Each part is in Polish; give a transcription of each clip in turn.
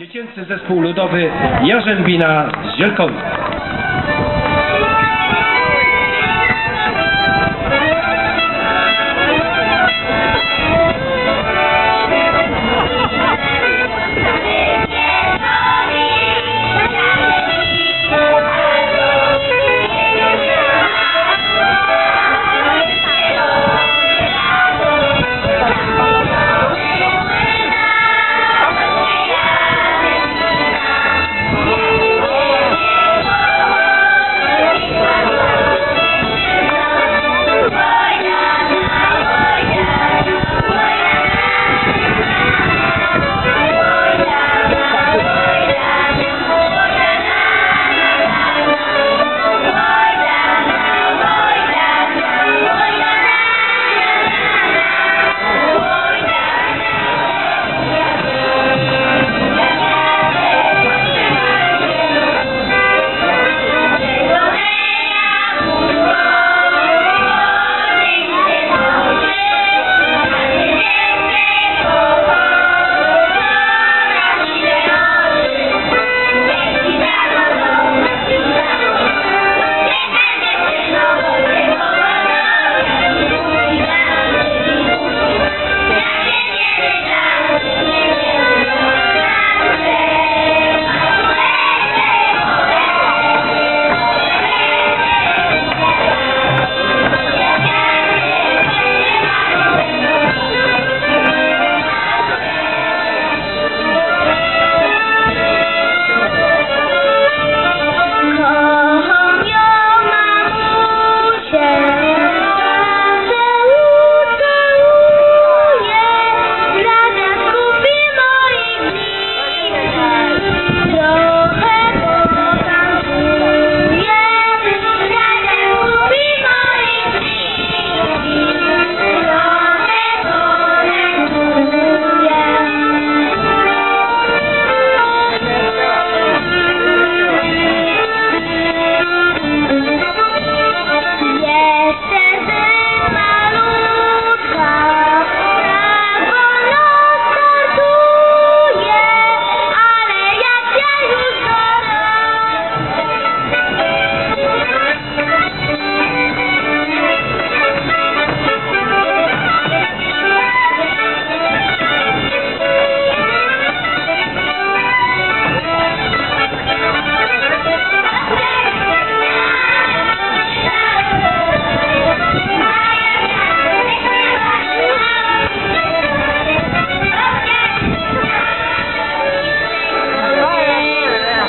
Dziecięcy Zespół Ludowy Jarzębina z Zielkowi.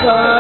Papa.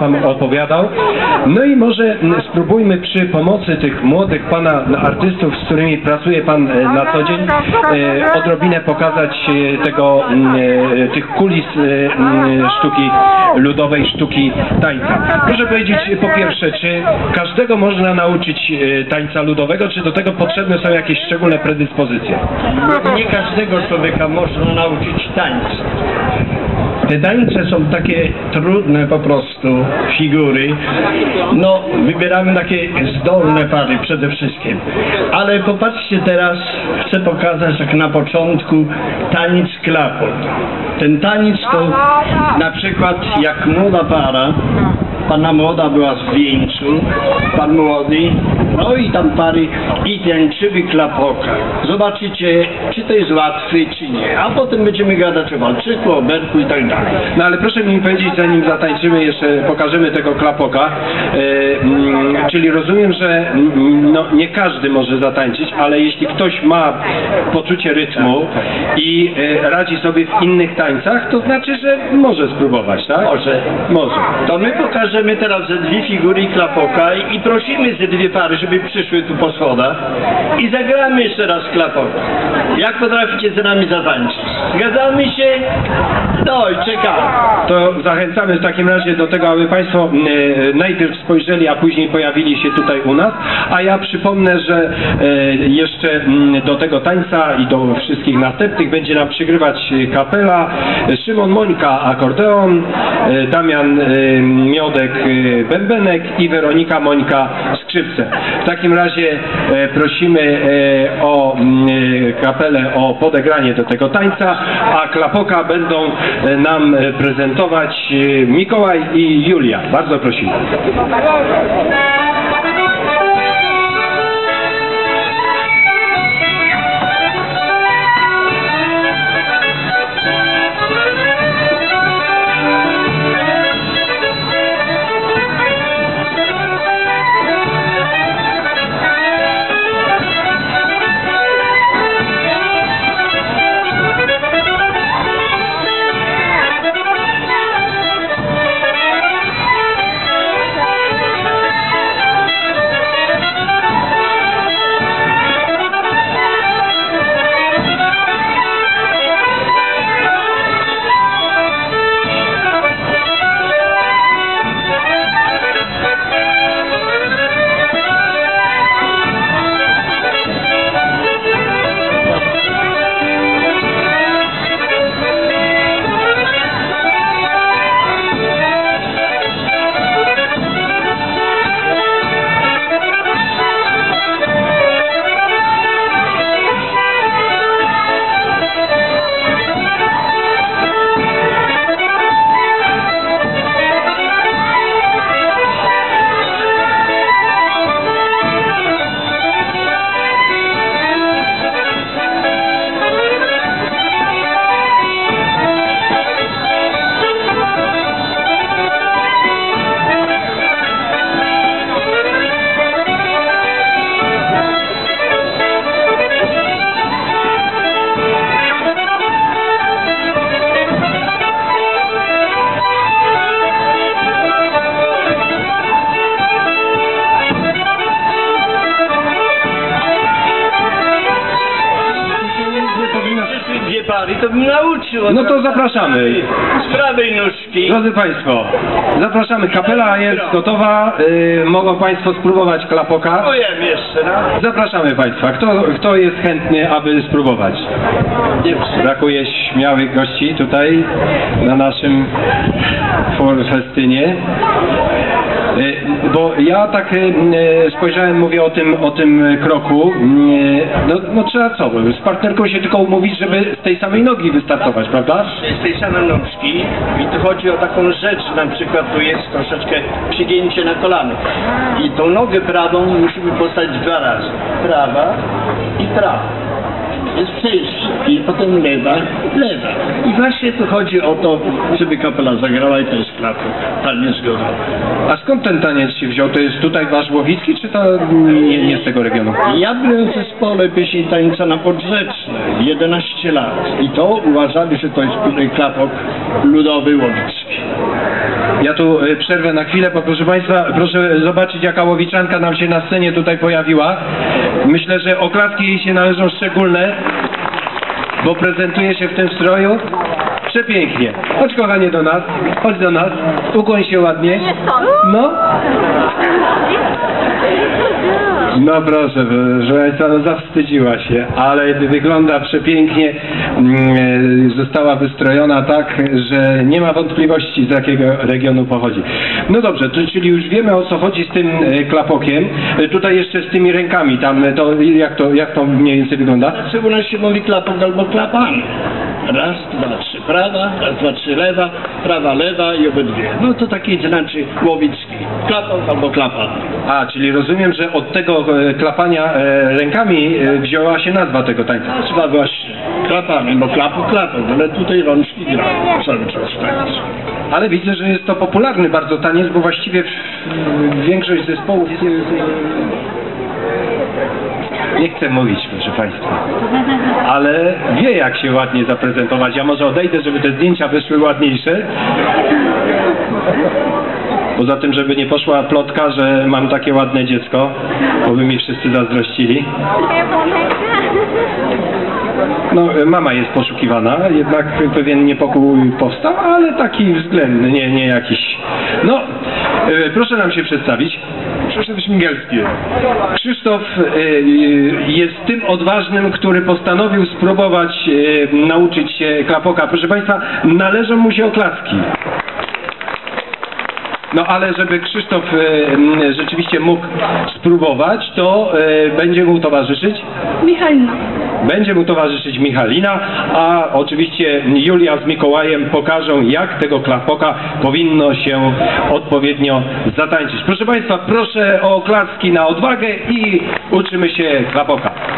Nam Pan opowiadał. No i może spróbujmy przy pomocy tych młodych Pana artystów, z którymi pracuje Pan e, na co dzień, e, odrobinę pokazać e, tego, tych kulis sztuki ludowej, sztuki tańca. Proszę powiedzieć po pierwsze, czy każdego można nauczyć tańca ludowego, czy do tego potrzebne są jakieś szczególne predyspozycje? Nie każdego człowieka można nauczyć tańca. Te tańce są takie trudne po prostu, figury. No, wybieramy takie zdolne pary przede wszystkim. Ale popatrzcie teraz, chcę pokazać jak na początku taniec klapot. Ten taniec to na przykład jak młoda para, Panna młoda była z wieńcu, pan młody, no i tam pary i tańczyły klapoka. Zobaczycie, czy to jest łatwe, czy nie. A potem będziemy gadać o walczyku, o berku i tak dalej. No ale proszę mi powiedzieć, zanim zatańczymy, jeszcze pokażemy tego klapoka. E, mm, czyli rozumiem, że mm, no, nie każdy może zatańczyć, ale jeśli ktoś ma poczucie rytmu i e, radzi sobie w innych tańcach, to znaczy, że może spróbować, tak? Może. Może. To my pokażemy teraz ze dwie figury klapoka i prosimy ze dwie pary, żeby przyszły tu po schodach i zagramy jeszcze raz klapoka. Jak potraficie z nami zatańczyć? Zgadzamy się? No i czekamy. To zachęcamy w takim razie do tego, aby Państwo e, najpierw spojrzeli, a później pojawili się tutaj u nas. A ja przypomnę, że e, jeszcze mm, do tego tańca i do wszystkich następnych będzie nam przygrywać kapela Szymon Mońka akordeon, e, Damian Miodek bębenek i Weronika Mońka skrzypce. W takim razie prosimy o mm, kapelę o podegranie do tego tańca, a klapoka będą nam e, prezentować e, Mikołaj i Julia. Bardzo prosimy. No to zapraszamy. Z prawej nóżki. Drodzy Państwo, zapraszamy. Kapela jest gotowa. Y, mogą Państwo spróbować klapoka. Powiem jeszcze raz. Zapraszamy Państwa. Kto, kto jest chętny, aby spróbować? Brakuje śmiałych gości tutaj na naszym for- festynie. Y, Bo ja tak y, y, spojrzałem, mówię o tym, o tym kroku. Y, No, no trzeba co? Z partnerką się tylko umówić, żeby z tej samej nogi wystartować, prawda? Z tej samej nóżki i tu chodzi o taką rzecz, na przykład tu jest troszeczkę przygięcie na kolano. I tą nogę prawą musimy postawić dwa razy. Prawa i prawa. Jest przejście i potem lewa, lewa. I właśnie tu chodzi o to, żeby kapela zagrała i to jest klapka. Taniec gotowy. A skąd ten taniec się wziął? To jest tutaj wasz Łowicki, czy to nie, nie z tego regionu? Ja byłem w zespole pieśni tańca na Podrzeczne 11 lat i to uważali, że to jest klapok ludowy łowicki. Ja tu y, przerwę na chwilę, bo proszę Państwa, proszę zobaczyć jaka łowiczanka nam się na scenie tutaj pojawiła. Myślę, że oklaski jej się należą szczególne, bo prezentuje się w tym stroju przepięknie. Chodź kochanie do nas, chodź do nas, ukłoń się ładnie. No, no proszę, Państwa, no zawstydziła się, ale wygląda przepięknie, mm, e, została wystrojona tak, że nie ma wątpliwości z jakiego regionu pochodzi. No dobrze, to, czyli już wiemy o co chodzi z tym e, klapokiem, E, tutaj jeszcze z tymi rękami, tam to jak to, jak to mniej więcej wygląda? Znaczy u nas się mówi klapok albo klapan. Raz, dwa, trzy prawa, raz, dwa, trzy lewa, prawa, lewa i obydwie. No to taki znaczy łowicki. Klapok albo klapan. A, czyli rozumiem, że od tego e, klapania e, rękami e, wzięła się nazwa tego tańca. Nazwa właśnie klapany, bo klapok, klapok, ale tutaj rączki gra cały czas tańczy. Ale widzę, że jest to popularny bardzo taniec, bo właściwie w- w- większość zespołów jest... Nie chcę mówić, proszę Państwa, ale wie jak się ładnie zaprezentować. Ja może odejdę, żeby te zdjęcia wyszły ładniejsze. Poza tym, żeby nie poszła plotka, że mam takie ładne dziecko, bo by mi wszyscy zazdrościli. No, mama jest poszukiwana, jednak pewien niepokój powstał, ale taki względny, nie, nie jakiś. No, e, proszę nam się przedstawić. Krzysztof Śmigielski. Krzysztof e, jest tym odważnym, który postanowił spróbować e, nauczyć się klapoka. Proszę Państwa, należą mu się oklaski. No ale żeby Krzysztof e, rzeczywiście mógł spróbować, to będzie mu towarzyszyć Michalina. Będzie mu towarzyszyć Michalina, a oczywiście Julia z Mikołajem pokażą, jak tego klapoka powinno się odpowiednio zatańczyć. Proszę Państwa, proszę o oklaski na odwagę i uczymy się klapoka.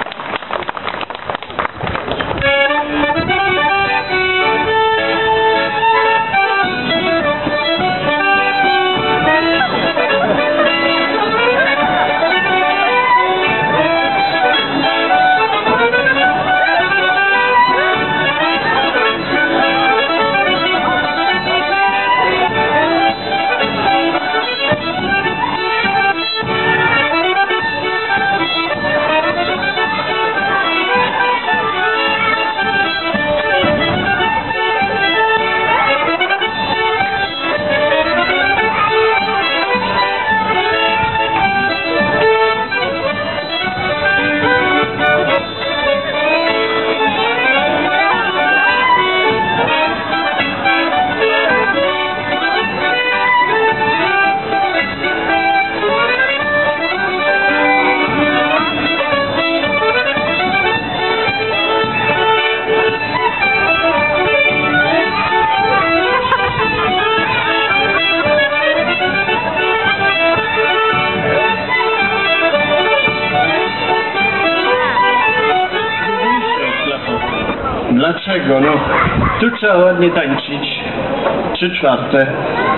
Trzy czwarte.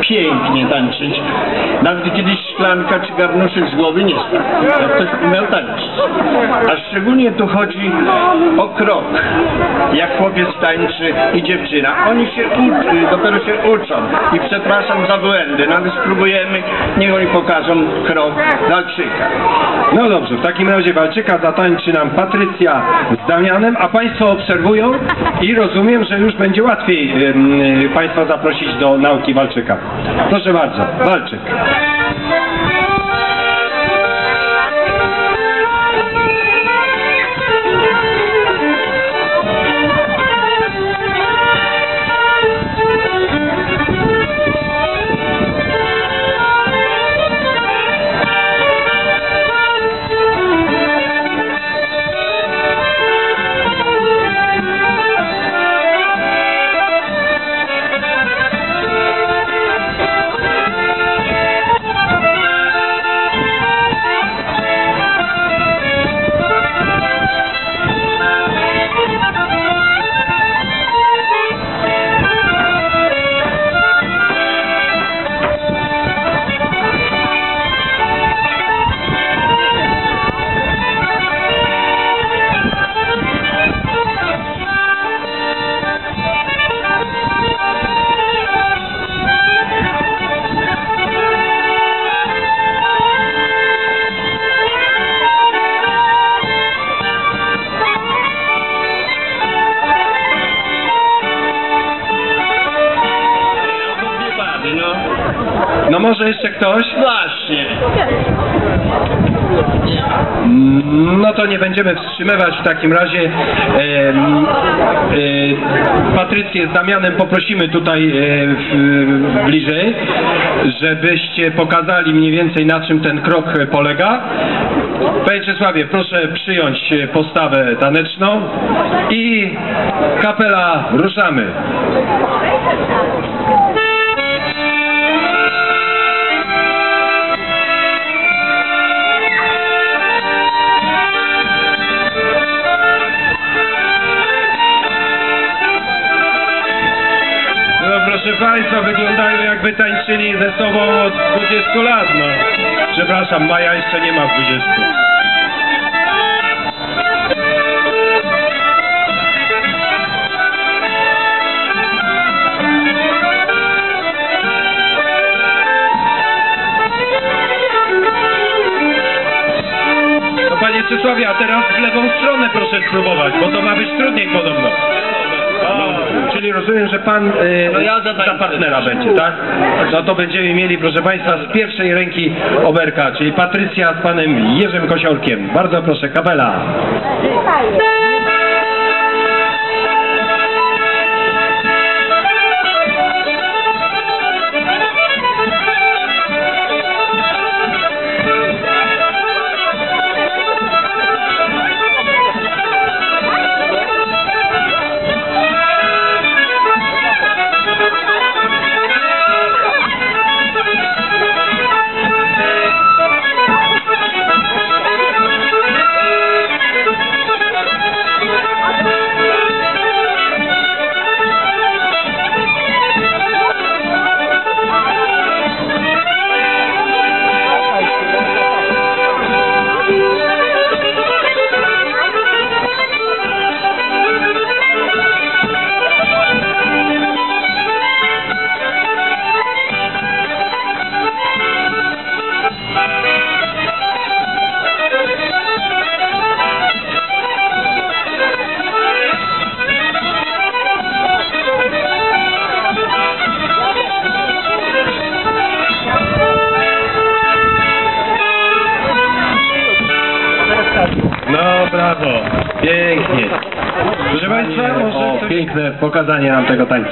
Pięknie tańczyć. Nawet kiedyś szklanka czy garnuszek z głowy nie spadł. Jak ktoś umiał tańczyć. A szczególnie tu chodzi o krok. Jak chłopiec tańczy i dziewczyna. Oni się uczy, dopiero się uczą. I przepraszam za błędy. Nawet spróbujemy, niech oni pokażą krok walczyka. No dobrze, w takim razie walczyka zatańczy nam Patrycja z Damianem, a Państwo obserwują i rozumiem, że już będzie łatwiej ym, Państwa zaprosić do nauki walczyka. Proszę bardzo, walczyk. Thank you. No to nie będziemy wstrzymywać w takim razie. E, e, Patrycję z Damianem poprosimy tutaj e, w, bliżej, żebyście pokazali mniej więcej na czym ten krok polega. Panie Czesławie, proszę przyjąć postawę taneczną i kapela ruszamy. Proszę Państwa, wyglądają jakby tańczyli ze sobą od 20 lat, no. Przepraszam, Maja jeszcze nie ma 20. No Panie Czesławie, a teraz w lewą stronę proszę spróbować, bo to ma być trudniej podobno. Czyli rozumiem, że pan y, No ja za partnera będzie, tak? No to będziemy mieli, proszę Państwa, z pierwszej ręki oberka, czyli Patrycja z panem Jerzym Kosiorkiem. Bardzo proszę, kapela. No pięknie. Proszę Państwa, o, piękne pokazanie nam tego tańca.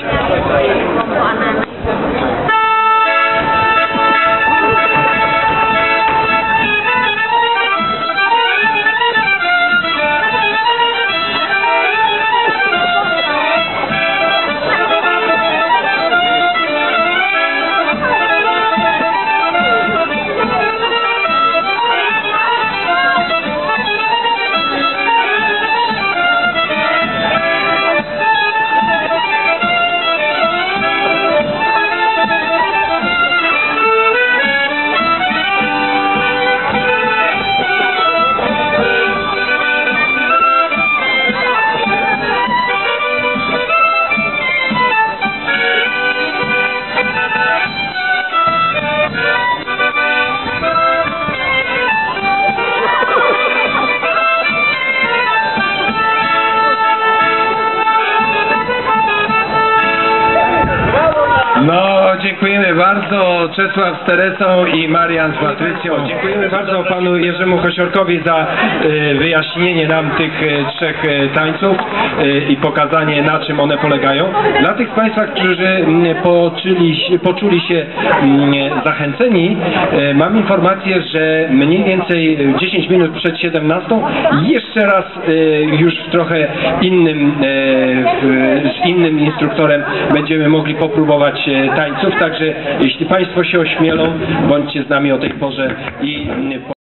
Dziękujemy bardzo. Czesław z Teresą i Marian z Patrycją. Dziękujemy bardzo panu Jerzemu Kosiorkowi za e, wyjaśnienie nam tych e, trzech e, tańców i pokazanie na czym one polegają. Dla tych z Państwa, którzy mm, poczuli, poczuli się mm, zachęceni, mam informację, że mniej więcej 10 minut przed 17 jeszcze raz już trochę innym, z innym instruktorem będziemy mogli popróbować e, także jeśli Państwo się ośmielą, bądźcie z nami o tej porze i mm,